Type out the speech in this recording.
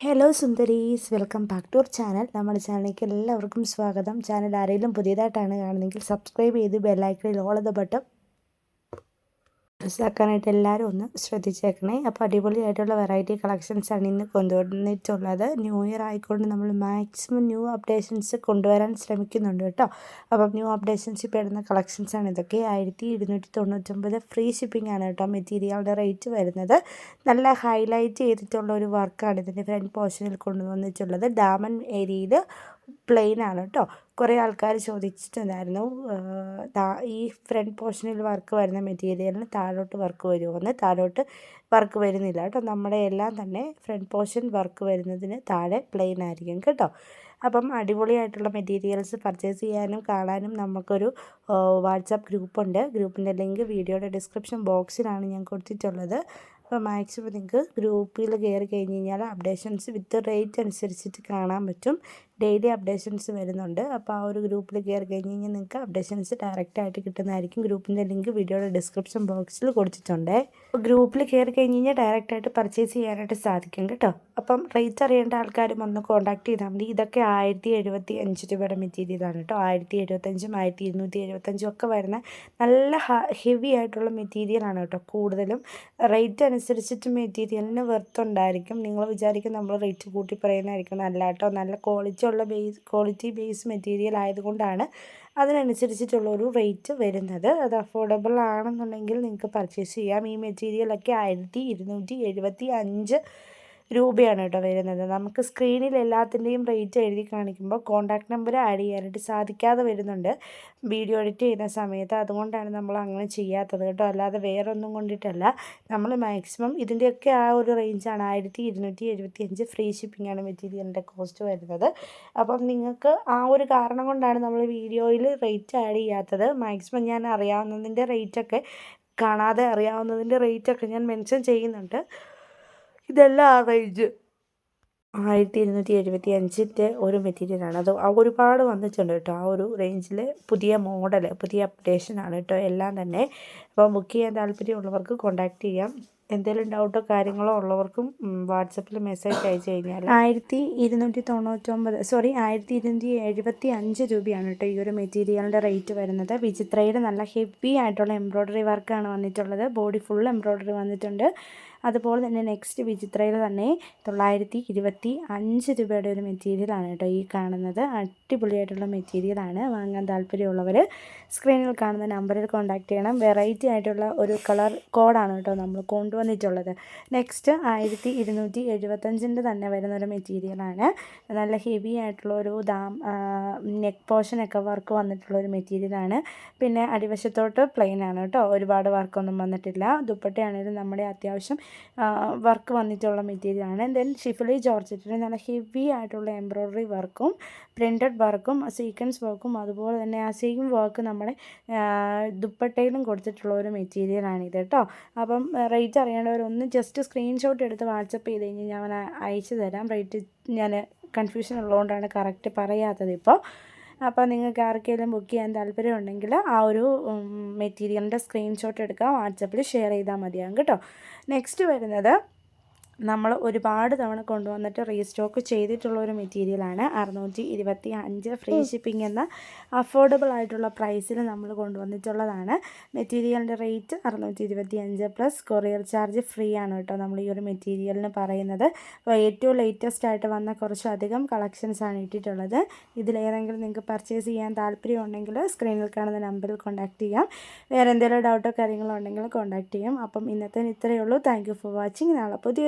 Hello സുന്ദരീസ് welcome back to our channel നമ്മുടെ ചാനലിലേക്ക് എല്ലാവർക്കും സ്വാഗതം. ചാനൽ ആരെങ്കിലും പുതിയതായിട്ടാണ് കാണുന്നതെങ്കിൽ സബ്സ്ക്രൈബ് ചെയ്ത് ബെല്ലൈക്കണിൽ ഓൾ ദ ബട്ടൺ ഡ്രസ്സാക്കാനായിട്ട് എല്ലാവരും ഒന്ന് ശ്രദ്ധിച്ചേക്കണേ. അപ്പോൾ അടിപൊളിയായിട്ടുള്ള വെറൈറ്റി കളക്ഷൻസാണ് ഇന്ന് കൊണ്ടുവന്നിട്ടുള്ളത്. ന്യൂ ഇയർ ആയിക്കൊണ്ട് നമ്മൾ മാക്സിമം ന്യൂ അപ്ഡേഷൻസ് കൊണ്ടുവരാൻ ശ്രമിക്കുന്നുണ്ട് കേട്ടോ. അപ്പം ന്യൂ അപ്ഡേഷൻസ് പെടുന്ന കളക്ഷൻസാണ് ഇതൊക്കെ. ആയിരത്തി ഇരുന്നൂറ്റി തൊണ്ണൂറ്റൊമ്പത് ഫ്രീ ഷിപ്പിംഗ് ആണ് കേട്ടോ മെറ്റീരിയലുടെ റേറ്റ് വരുന്നത്. നല്ല ഹൈലൈറ്റ് ചെയ്തിട്ടുള്ള ഒരു വർക്കാണ് ഇതിന്റെ ഫ്രണ്ട് പോർഷനിൽ കൊണ്ടുവന്നിട്ടുള്ളത്. ഡാമൻ ഏരിയയിൽ പ്ലെയിൻ ആണ് കേട്ടോ കുറേ ആൾക്കാർ ചോദിച്ചിട്ടുണ്ടായിരുന്നു ഈ ഫ്രണ്ട് പോർഷനിൽ വർക്ക് വരുന്ന മെറ്റീരിയലിന് താഴോട്ട് വർക്ക് വരുമോ എന്ന് താഴോട്ട് വർക്ക് വരുന്നില്ല കേട്ടോ നമ്മുടെ എല്ലാം തന്നെ ഫ്രണ്ട് പോർഷൻ വർക്ക് വരുന്നതിന് താഴെ പ്ലെയിൻ ആയിരിക്കും കേട്ടോ. അപ്പം അടിപൊളിയായിട്ടുള്ള മെറ്റീരിയൽസ് പർച്ചേസ് ചെയ്യാനും കാണാനും നമുക്കൊരു വാട്സാപ്പ് ഗ്രൂപ്പുണ്ട്. ഗ്രൂപ്പിന്റെ ലിങ്ക് വീഡിയോയുടെ ഡിസ്ക്രിപ്ഷൻ ബോക്സിലാണ് ഞാൻ കൊടുത്തിട്ടുള്ളത്. അപ്പോൾ മാക്സിമം നിങ്ങൾക്ക് ഗ്രൂപ്പിൽ കയറി കഴിഞ്ഞ് കഴിഞ്ഞാൽ അപ്ഡേഷൻസ് വിത്ത് റേറ്റ് അനുസരിച്ചിട്ട് കാണാൻ പറ്റും. ഡെയിലി അപ്ഡേഷൻസ് വരുന്നുണ്ട്. അപ്പോൾ ആ ഒരു ഗ്രൂപ്പിൽ കയറി കഴിഞ്ഞ് കഴിഞ്ഞാൽ നിങ്ങൾക്ക് അപ്ഡേഷൻസ് ഡയറക്റ്റായിട്ട് കിട്ടുന്നതായിരിക്കും. ഗ്രൂപ്പിന്റെ ലിങ്ക് വീഡിയോയുടെ ഡിസ്ക്രിപ്ഷൻ ബോക്സിൽ കൊടുത്തിട്ടുണ്ട്. അപ്പോൾ ഗ്രൂപ്പിൽ കയറി കഴിഞ്ഞ് കഴിഞ്ഞാൽ ഡയറക്റ്റായിട്ട് പർച്ചേസ് ചെയ്യാനായിട്ട് സാധിക്കും കേട്ടോ. അപ്പം റേറ്റ് അറിയേണ്ട ആൾക്കാരും ഒന്ന് കോൺടാക്ട് ചെയ്താൽ മതി. ഇതൊക്കെ ആയിരത്തി എഴുപത്തി അഞ്ച് രൂപയുടെ മെറ്റീരിയലാണ് കേട്ടോ. ആയിരത്തി എഴുപത്തഞ്ചും ആയിരത്തി ഇരുന്നൂറ്റി എഴുപത്തഞ്ചും ഒക്കെ വരുന്ന നല്ല ഹെവി ആയിട്ടുള്ള മെറ്റീരിയലാണ് കേട്ടോ. കൂടുതലും റേറ്റ് അനുസരിച്ചിട്ട് മെറ്റീരിയലിന് വെർത്ത് ഉണ്ടായിരിക്കും നിങ്ങൾ വിചാരിക്കും നമ്മൾ റേറ്റ് കൂട്ടി പറയുന്നതായിരിക്കും നല്ല കേട്ടോ നല്ല ക്വാളിറ്റി ഉള്ള ബേസ് ക്വാളിറ്റി ബേസ് മെറ്റീരിയൽ ആയതുകൊണ്ടാണ് അതിനനുസരിച്ചിട്ടുള്ള ഒരു റേറ്റ് വരുന്നത്. അത് അഫോർഡബിൾ ആണെന്നുണ്ടെങ്കിൽ നിങ്ങൾക്ക് പർച്ചേസ് ചെയ്യാം. ഈ മെറ്റീരിയലൊക്കെ ആയിരത്തി ഇരുന്നൂറ്റി എഴുപത്തി അഞ്ച് രൂപയാണ് കേട്ടോ വരുന്നത്. നമുക്ക് സ്ക്രീനിൽ എല്ലാത്തിന്റെയും റേറ്റ് എഴുതി കാണിക്കുമ്പോൾ കോൺടാക്ട് നമ്പർ ആഡ് ചെയ്യാനായിട്ട് സാധിക്കാതെ വരുന്നുണ്ട്. വീഡിയോ എഡിറ്റ് ചെയ്യുന്ന സമയത്ത് അതുകൊണ്ടാണ് നമ്മൾ അങ്ങനെ ചെയ്യാത്തത് കേട്ടോ. അല്ലാതെ വേറെ ഒന്നും കൊണ്ടിട്ടല്ല. നമ്മൾ മാക്സിമം ഇതിന്റെയൊക്കെ ആ ഒരു റേഞ്ചാണ് ആയിരത്തി ഇരുന്നൂറ്റി എഴുപത്തി അഞ്ച് ഫ്രീ ആണ് മെറ്റീരിയലിന്റെ കോസ്റ്റ് വരുന്നത്. അപ്പം നിങ്ങൾക്ക് ആ ഒരു കാരണം കൊണ്ടാണ് നമ്മൾ വീഡിയോയിൽ റേറ്റ് ആഡ് ചെയ്യാത്തത്. മാക്സിമം ഞാൻ അറിയാവുന്നതിന്റെ റേറ്റൊക്കെ കാണാതെ അറിയാവുന്നതിന്റെ റേറ്റൊക്കെ ഞാൻ മെൻഷൻ ചെയ്യുന്നുണ്ട്. ഇതെല്ലാം ആ റേഞ്ച് ആയിരത്തി ഇരുന്നൂറ്റി എഴുപത്തി അഞ്ചിന്റെ ഒരു മെറ്റീരിയലാണ് അത് ഒരുപാട് വന്നിട്ടുണ്ട് കേട്ടോ. ആ ഒരു റേഞ്ചിൽ പുതിയ മോഡൽ പുതിയ അപ്ഡേഷനാണ് കേട്ടോ. എല്ലാം തന്നെ. അപ്പോൾ ബുക്ക് ചെയ്യാൻ താല്പര്യമുള്ളവർക്ക് കോൺടാക്റ്റ് ചെയ്യാം. എന്തെങ്കിലും ഡൗട്ടോ കാര്യങ്ങളോ ഉള്ളവർക്കും വാട്സപ്പിൽ മെസ്സേജ് അയച്ചു കഴിഞ്ഞാൽ ആയിരത്തി ഇരുന്നൂറ്റി തൊണ്ണൂറ്റൊമ്പത് സോറി ആയിരത്തി ഇരുന്നൂറ്റി എഴുപത്തി അഞ്ച് രൂപയാണ് കേട്ടോ ഈ ഒരു മെറ്റീരിയലിന്റെ റേറ്റ് വരുന്നത്. വിചിത്രയുടെ നല്ല ഹെവി ആയിട്ടുള്ള എംബ്രോയ്ഡറി വർക്കാണ് വന്നിട്ടുള്ളത്. ബോഡി ഫുൾ എംബ്രോയ്ഡറി വന്നിട്ടുണ്ട്. അതുപോലെ തന്നെ നെക്സ്റ്റ് വിചിത്രയിൽ തന്നെ തൊള്ളായിരത്തി ഇരുപത്തി അഞ്ച് രൂപയുടെ ഒരു മെറ്റീരിയലാണ് കേട്ടോ ഈ കാണുന്നത്. അടിപൊളിയായിട്ടുള്ള മെറ്റീരിയലാണ് വാങ്ങാൻ താല്പര്യമുള്ളവർ സ്ക്രീനിൽ കാണുന്ന നമ്പറിൽ കോൺടാക്റ്റ് ചെയ്യണം. വെറൈറ്റി ആയിട്ടുള്ള ഒരു കളർ കോഡാണ് കേട്ടോ നമ്മൾ കൊണ്ടുവന്നിട്ടുള്ളത്. നെക്സ്റ്റ് ആയിരത്തി ഇരുന്നൂറ്റി എഴുപത്തഞ്ചിന്റെ തന്നെ വരുന്ന ഒരു മെറ്റീരിയലാണ് നല്ല ഹെവി ആയിട്ടുള്ള ഒരു ദാം നെക്ക് പോർഷനൊക്കെ വർക്ക് വന്നിട്ടുള്ള ഒരു മെറ്റീരിയലാണ് പിന്നെ അടിവശത്തോട്ട് പ്ലെയിൻ ആണ് കേട്ടോ. ഒരുപാട് വർക്കൊന്നും വന്നിട്ടില്ല. ദുപ്പട്ടയാണെങ്കിലും നമ്മുടെ അത്യാവശ്യം വർക്ക് വന്നിട്ടുള്ള മെറ്റീരിയലാണ് ദെൻ ഷിഫിലി ജോർജറ്റിന് നല്ല ഹെവി ആയിട്ടുള്ള എംബ്രോയ്ഡറി വർക്കും പ്രിന്റഡ് വർക്കും സീക്വൻസ് വർക്കും അതുപോലെ തന്നെ ആ സെയിം വർക്ക് നമ്മുടെ ദുപ്പട്ടയിലും കൊടുത്തിട്ടുള്ള ഒരു മെറ്റീരിയലാണ് ഇത് കേട്ടോ. അപ്പം റേറ്റ് അറിയേണ്ടവരൊന്ന് ജസ്റ്റ് സ്ക്രീൻഷോട്ട് എടുത്ത് വാട്സപ്പ് ചെയ്ത് കഴിഞ്ഞാൽ ഞാൻ അയച്ചു തരാം. റേറ്റ് ഞാൻ കൺഫ്യൂഷൻ ഉള്ളതുകൊണ്ടാണ് കറക്റ്റ് പറയാത്തത് ഇപ്പോൾ. അപ്പോൾ നിങ്ങൾക്ക് ആർക്കെങ്കിലും ബുക്ക് ചെയ്യാൻ താല്പര്യം ഉണ്ടെങ്കിൽ ആ ഒരു മെറ്റീരിയലിന്റെ സ്ക്രീൻഷോട്ട് എടുക്കുക. വാട്സപ്പിൽ ഷെയർ ചെയ്താൽ മതിയാകും കേട്ടോ. നെക്സ്റ്റ് വരുന്നത് നമ്മൾ ഒരുപാട് തവണ കൊണ്ടുവന്നിട്ട് റീസ്റ്റോക്ക് ചെയ്തിട്ടുള്ള ഒരു മെറ്റീരിയലാണ് അറുന്നൂറ്റി ഇരുപത്തി അഞ്ച് ഫ്രീ ഷിപ്പിംഗ് എന്ന അഫോർഡബിൾ ആയിട്ടുള്ള പ്രൈസിൽ നമ്മൾ കൊണ്ടുവന്നിട്ടുള്ളതാണ്. മെറ്റീരിയലിന്റെ റേറ്റ് അറുന്നൂറ്റി ഇരുപത്തി അഞ്ച് പ്ലസ് കൊറിയർ ചാർജ് ഫ്രീ ആണ് കേട്ടോ നമ്മൾ ഈ ഒരു മെറ്റീരിയലിന് പറയുന്നത്. അപ്പോൾ ഏറ്റവും ലേറ്റസ്റ്റ് ആയിട്ട് വന്ന കുറച്ചധികം കളക്ഷൻസ് ആണ് ഇട്ടിട്ടുള്ളത്. ഇതിലേതെങ്കിലും നിങ്ങൾക്ക് പർച്ചേസ് ചെയ്യാൻ താല്പര്യമുണ്ടെങ്കിൽ സ്ക്രീനിൽ കാണുന്ന നമ്പറിൽ കോൺടാക്ട് ചെയ്യാം. വേറെ എന്തെങ്കിലും ഡൗട്ടോ കാര്യങ്ങളോ ഉണ്ടെങ്കിൽ കോൺടാക്ട് ചെയ്യാം. അപ്പം ഇന്നത്തെ ഇത്രയേ ഉള്ളൂ. താങ്ക് ഫോർ വാച്ചിങ് നാളെ പുതിയ